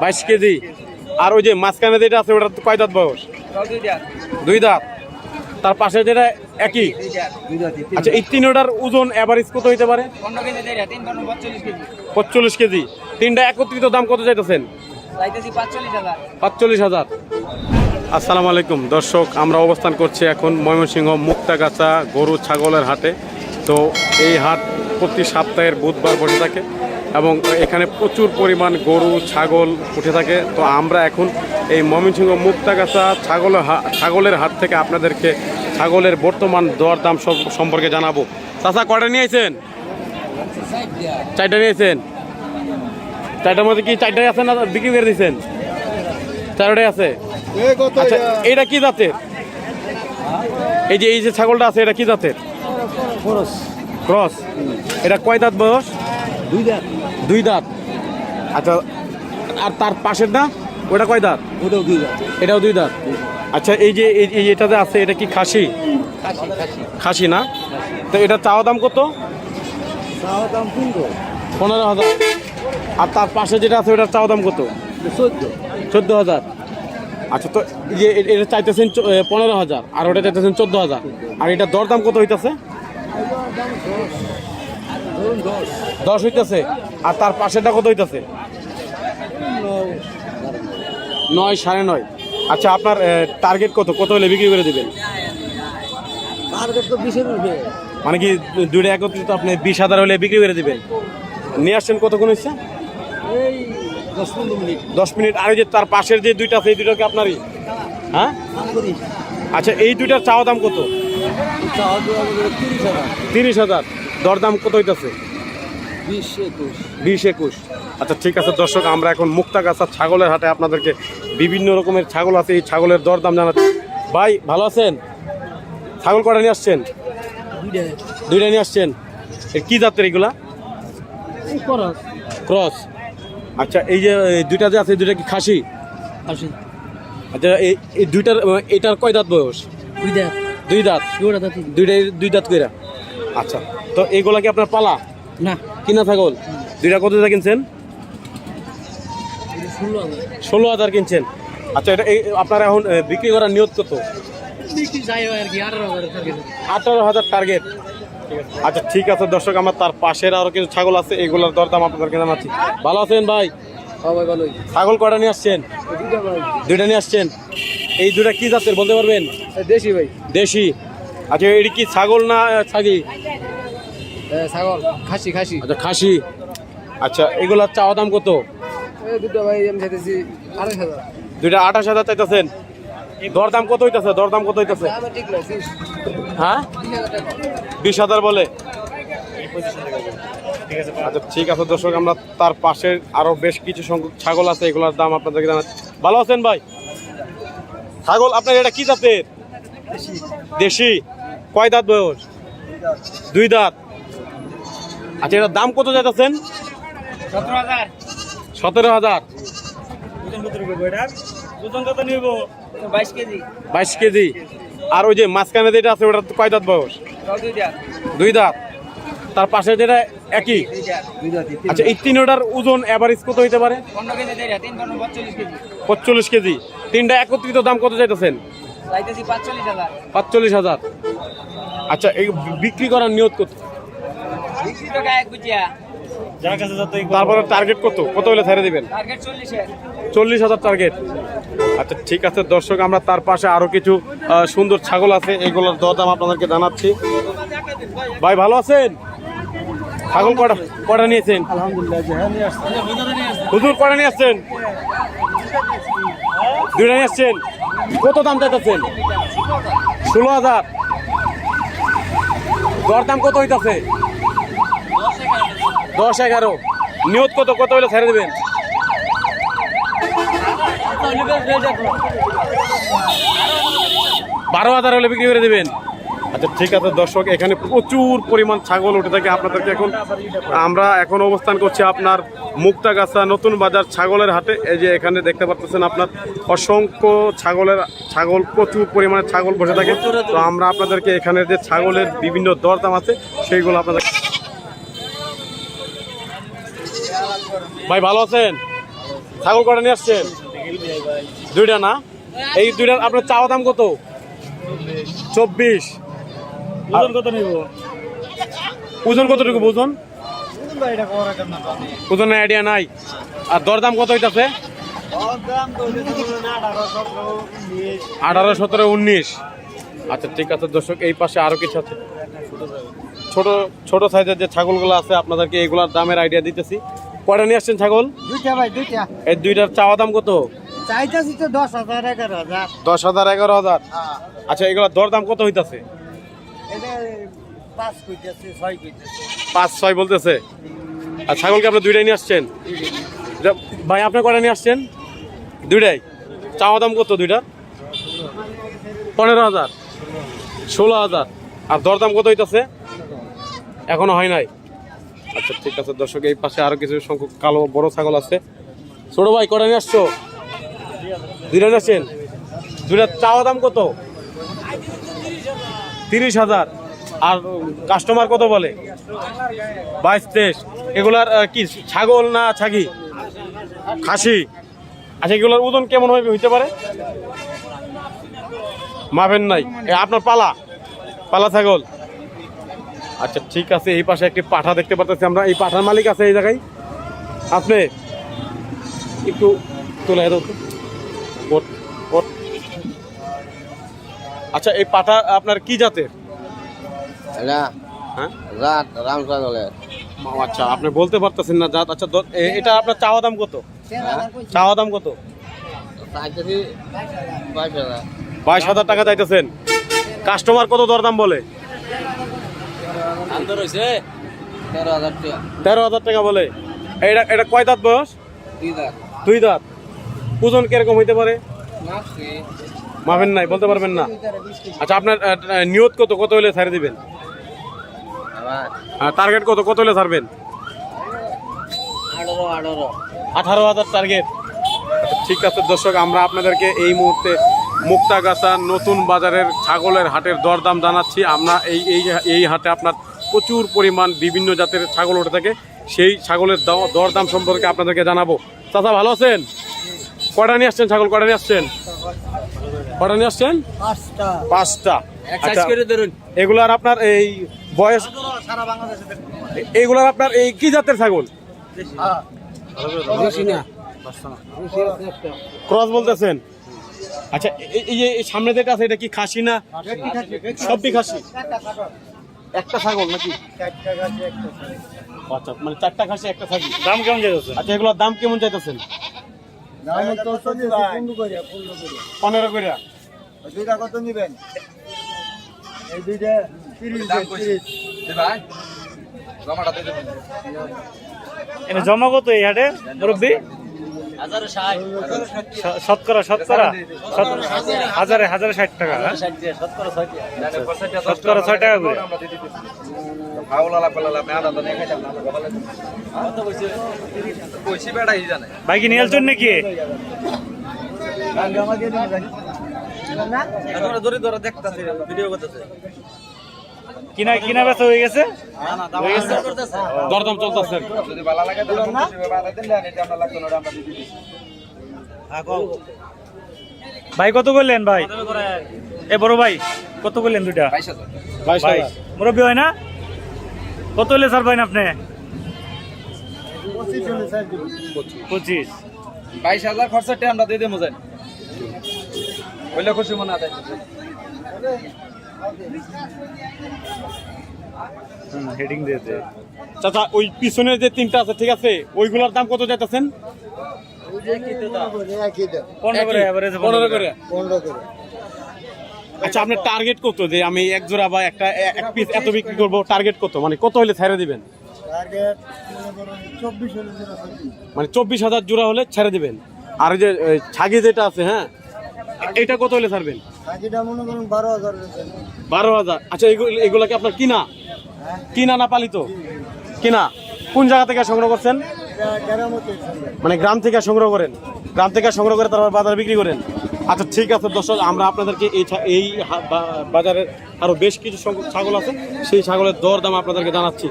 বাইশ কেজি। আর ওই যে মাঝখানে যেটা আছে ওটা কয় দাঁত বয়স? দুই দাঁত। তার পাশে যেটা একই? আচ্ছা এই তিনটার ওজন অ্যাভারেজ কত হইতে পারে? পঁচল্লিশ কেজি তিনটা একত্রিত দাম কত চাইতেছেন? পাঁচচল্লিশ হাজার। পাঁচচল্লিশ হাজার। আসসালামু আলাইকুম। দর্শক আমরা অবস্থান করছি এখন ময়মনসিংহ মুক্তাগাছা গরু ছাগলের হাটে। তো এই হাট প্রতি সপ্তাহের বুধবার বসে থাকে। এবং এখানে প্রচুর পরিমাণ গরু ছাগল উঠে থাকে। তো আমরা এখন এই ময়মনসিংহ মুক্তাগাছা ছাগলের হা- ছাগলের হাট থেকে আপনাদেরকে ছাগলের বর্তমান দর দাম সম্পর্কে জানাব। চাচা কটা নিয়েছেন চারটা নিয়েছেন চারটার মধ্যে কি চারটাই আছে না বিক্রি করে দিয়েছেন চারটাই আছে? আচ্ছা এটা কি জাতের? এই যে এই যে ছাগলটা আছে এটা কি জাতের? ক্রস এটা কয় দাঁত বয়স? দুই দাঁত। দুই দাঁত। আচ্ছা আর তার পাশের না ওটা কয় দাঁত? ওটাও দুই দাঁত। এটাও দুই দাঁত। আচ্ছা এই যে এই এটাতে আছে এটা কি খাসি? খাসি না? তো এটা চাওয়া দাম কত? চাওয়া দাম পনেরো। হাজার। আর তার পাশে যেটা আছে ওটার চাওয়া দাম কত? চোদ্দ। চোদ্দ হাজার। আচ্ছা তো যে এটা চাইতেছেন পনেরো হাজার আর ওটা চাইতেছেন চোদ্দ হাজার। আর এটা দরদাম কত হইতেছে? দশ দশ হইতেছে। আর তার পাশেরটা কত হইতেছে? নয় সাড়ে নয়। আচ্ছা আপনার টার্গেট কত? কত হলে বিক্রি করে দেবেন? টার্গেট তো মানে কি দুইটা একত্রিত আপনি বিশ হাজার হলে বিক্রি করে দেবেন? নিয়ে আসছেন কতক্ষণ হচ্ছে এই দশ মিনিট। দশ মিনিট। আর ওই যে তার পাশের যে দুইটা আছে এই দুইটা কি আপনারই? হ্যাঁ? আচ্ছা এই দুইটার চাওয়া দাম কত? চাওয়া তিরিশ হাজার। তিরিশ হাজার। দরদাম কত হইতেছে? বিশ একুশ। আচ্ছা ঠিক আছে দর্শক আমরা এখন মুক্তাগাছা ছাগলের হাটে আপনাদেরকে বিভিন্ন রকমের ছাগল আছে এই ছাগলের দরদাম জানাচ্ছি। ভাই ভালো আছেন? ছাগল কটা নিয়ে আসছেন? দুইটা। নিয়ে আসছেন? কি জাতের এগুলা? ক্রস। আচ্ছা এই যে এই দুইটা যে আছে দুইটা কি খাসি? আসি আচ্ছা এই এই দুইটার এটার কয় দাঁত বয়স? দুই দাঁত। দুই দাঁত। দুইটাই দুই দাঁত কইরা। আচ্ছা তো এইগুলা কি আপনার পালা? না। কিনা ছাগল? দুইটা কত টাকা কিনছেন? ষোলো হাজার কিনছেন। আচ্ছা এটা এই আপনার এখন বিক্রি করার নিয়ত কত? হয় আঠারো হাজার টার্গেট আচ্ছা ঠিক আছে দর্শক আমার তার পাশের আরও কিছু ছাগল আছে এগুলোর দরদাম আপনাদেরকে জানাচ্ছি। ভালো আছেন ভাই? ছাগল কটা নিয়ে আসছেন? দুইটা নিয়ে আসছেন। এই দুটা কি জাতের বলতে পারবেন? দেশি ভাই। দেশি। আচ্ছা এটি কি ছাগল না ছাগি? ছাগল খাসি খাসি। আচ্ছা খাসি। আচ্ছা এগুলার চাওয়া দাম কত? দুটো ভাই আমি চাইতেছি আড়াই হাজার। দুইটা আঠাশ হাজার চাইতেছেন? দরদাম কত হইতেছে? দরদাম কত হইতেছে? ঠিক হ্যাঁ? বিশ হাজার বলে? আচ্ছা ঠিক আছে দর্শক আমরা তার পাশে আরও বেশ কিছু সংখ্যক ছাগল আছে এগুলোর দাম আপনাদেরকে জানাচ্ছি। ভালো আছেন ভাই? ছাগল আপনার এটা কি জাতের? দেশি। কয় দাঁত বয়স? দুই দাঁত। আচ্ছা এটার দাম কত যাইতেছেন সতেরো হাজার। সতেরো হাজার। বাইশ কেজি। আর ওই যে মাঝখানে যেটা আছে ওটা কয় দাঁত বয়স? দুই দাঁত। তার পাশে যেটা একই? আচ্ছা এই তিনটার ওজন অ্যাভারেজ কত হইতে পারে? পঁচল্লিশ কেজি তিনটা একত্রিত দাম কত চাইতেছেন? চাইতেছি পাঁচচল্লিশ হাজার। আচ্ছা এই বিক্রি করার নিয়ত কত? টাকা এক গুটিয়া। তারপরে টার্গেট কত? কত হলে ছেড়ে দিবেন? চল্লিশ হাজার টার্গেট আচ্ছা ঠিক আছে দর্শক আমরা তার পাশে আরও কিছু সুন্দর ছাগল আছে। এগুলোর দরদাম আপনাদেরকে জানাচ্ছি। ভাই ভালো আছেন? ছাগল কটা কটা নিয়েছেন? হুজুর কটা নিয়ে আসছেন? দুইটা নিয়ে আসছেন? কত দাম চাইতেছেন? ষোলো হাজার। দরদাম কত হইতাছে? দশ এগারো। নিয়ত কত? কত হলে ছেড়ে দেবেন? বারো হাজার হলে বিক্রি করে দেবেন। আচ্ছা ঠিক আছে, দর্শক, এখানে প্রচুর পরিমাণ ছাগল উঠে থাকে আপনাদেরকে এখন। আমরা এখন অবস্থান করছি আপনার মুক্তাগাছা নতুন বাজার ছাগলের হাটে। এই যে এখানে দেখতে পাচ্ছেন আপনার অসংখ্য ছাগলের, ছাগল, প্রচুর পরিমাণে ছাগল বসে থাকে। তো আমরা আপনাদেরকে এখানে যে ছাগলের বিভিন্ন দরদাম আছে, সেইগুলো আপনাদের ভাই ভালো আছেন? ছাগল কটা নিয়ে আসছেন? দুইটা না? এই দুইটার আপনার চাওয়া দাম কত? চব্বিশ। ওজন কত নিব? ওজন কতটুকু ওজন? ওজনের আইডিয়া নাই। আর দরদাম কত হইতাছে? আঠারো সতেরো উনিশ। আচ্ছা ঠিক আছে দর্শক এই পাশে আরও কিছু আছে। ছোট ছোট সাইজের যে ছাগলগুলো আছে আপনাদেরকে এগুলার দামের আইডিয়া দিতেছি। কয়টা নিয়ে আসছেন ছাগল? দুইটা ভাই দুইটা। এই দুইটার চাওয়া দাম কত? চাইতেছি তো দশ হাজার এগারো হাজার। দশ হাজার এগারো হাজার? আচ্ছা এগুলোর দরদাম কত হইতাছে? পাঁচ ছয় বলতেছে। আর ছাগলকে আপনি দুইটাই নিয়ে আসছেন? ভাই আপনি কয়টা নিয়ে আসছেন? দুইটাই। চাওয়া দাম কত দুইটার? পনেরো হাজার। ষোলো হাজার। আর দরদাম কত হইতাছে? এখনও হয় নাই। আচ্ছা ঠিক আছে, দর্শক, এই পাশে আরও কিছু সংখ্যক কালো বড় ছাগল আছে। ছোট ভাই, কটা নিয়ে আসছো? দুইটা নিয়ে আসছেন? দুইটার চাওয়া দাম কত? তিরিশ হাজার। আর কাস্টমার কত বলে? বাইশ, তেইশ। এগুলার কি, ছাগল না ছাগি? খাসি। আচ্ছা এগুলোর ওজন কেমন হবে, হইতে পারে? মাপেন নাই। আপনার পালা? পালা ছাগল? আচ্ছা ঠিক আছে এই পাশে একটি পাঠা দেখতে পাচ্ছি আমরা। এই পাঠার মালিক আছে এই জায়গায়? আপনি? একটু তুলে দাও। আচ্ছা এই পাঠা আপনার কি জাতের? হ্যাঁ? আচ্ছা আপনি বলতে পারতেছেন না জাত। আচ্ছা এটা আপনার চাওয়া দাম কত? চাওয়া দাম কত? বাইশ হাজার টাকা চাইতেছেন। কাস্টমার কত দরদাম বলে? তেরো হাজার টাকা। বলে। এটা এটা কয় দাঁত বয়স? দুই দাঁত। ওজন কীরকম হইতে পারে? মাপেন নাই বলতে পারবেন না। আচ্ছা আপনার নিয়ত কত কত হলে ছাড়ে দিবেন? টার্গেট কত কত হলে ছাড়বেন? আঠারো হাজার টার্গেট ঠিক আছে দর্শক আমরা আপনাদেরকে এই মুহূর্তে মুক্তাগাছা নতুন বাজারের ছাগলের হাটের দরদাম জানাচ্ছি। আমরা এই এই এই হাটে আপনার প্রচুর পরিমাণ বিভিন্ন জাতের ছাগল উঠে থাকে। সেই ছাগলের দ- দরদাম সম্পর্কে আপনাদেরকে জানাব। চাচা ভালো আছেন? কটা নিয়ে আসছেন ছাগল? কটা নিয়ে আসছেন? কটা নিয়ে আসছেন? পাঁচটা। আচ্ছা, এগুলার আপনার এই বয়স সারা বাংলাদেশে আপনার এই কি জাতের ছাগল? ক্রস বলতেছেন। আচ্ছা এই- যে এই সামনে যেটা আছে এটা কি খাসি না? সবই খাসি? একটা ছাগল নাকি? আচ্ছা মানে চারটা খাসি একটা ছাগল। দাম কেমন যাচ্ছে আচ্ছা এগুলোর দাম কেমন চাইতেছেন? পনেরো করে দুইটা কত নিবেন? এই দুইটা তিরিশ জমা কত এই হাটে? মুরব্বী? শতকরা শতকরা? শত- হাজারে হাজারে ষাট টাকা হ্যাঁ? শতকরা ছয় টাকা করে। ভাই কি নিয়ে আসছেন নাকি কিনা কিনা বেচা হয়ে গেছে? হয়ে গেছে? দরদাম চলতেছে। ভাই কত করলেন ভাই? এ বড় ভাই কত করলেন দুইটা? বাইশ মুরব্বী হয় না? কত হলে স্যার ভাই আপনি? পঁচিশ। বাইশ হাজার খরচাটা আমরা দিয়ে দেবো হইলে খুশি মনে আদায় হেডিং দিয়েছে চাচা ওই পিছনের যে তিনটা আছে ঠিক আছে? ওইগুলোর দাম কত পনেরো করে করে? আচ্ছা আপনার টার্গেট কত? যে আমি এক জোড়া বা একটা এক পিস এত বিক্রি করব টার্গেট কত? মানে কত হলে ছেড়ে দিবেন? টার্গেট মনে চব্বিশ মানে হাজার জোড়া হলে ছেড়ে দিবেন। আর ওই যে ছাগি যেটা আছে হ্যাঁ? এটা কত হলে ছাড়বেন? বাকিটা মনে করুন বারো হাজার বারো হাজার। আচ্ছা এগুলো কি আপনার কিনা? হ্যাঁ? কিনা না পালিত? কিনা? কোন জায়গা থেকে সংগ্রহ করছেন? মানে গ্রাম থেকে সংগ্রহ করেন? গ্রাম থেকে সংগ্রহ করে তারপর বাজারে বিক্রি করেন? আচ্ছা ঠিক আছে দর্শক আমরা আপনাদেরকে এই এই বাজারের আরও বেশ কিছু ছাগল আছে। সেই ছাগলের দর দাম আপনাদেরকে জানাচ্ছি।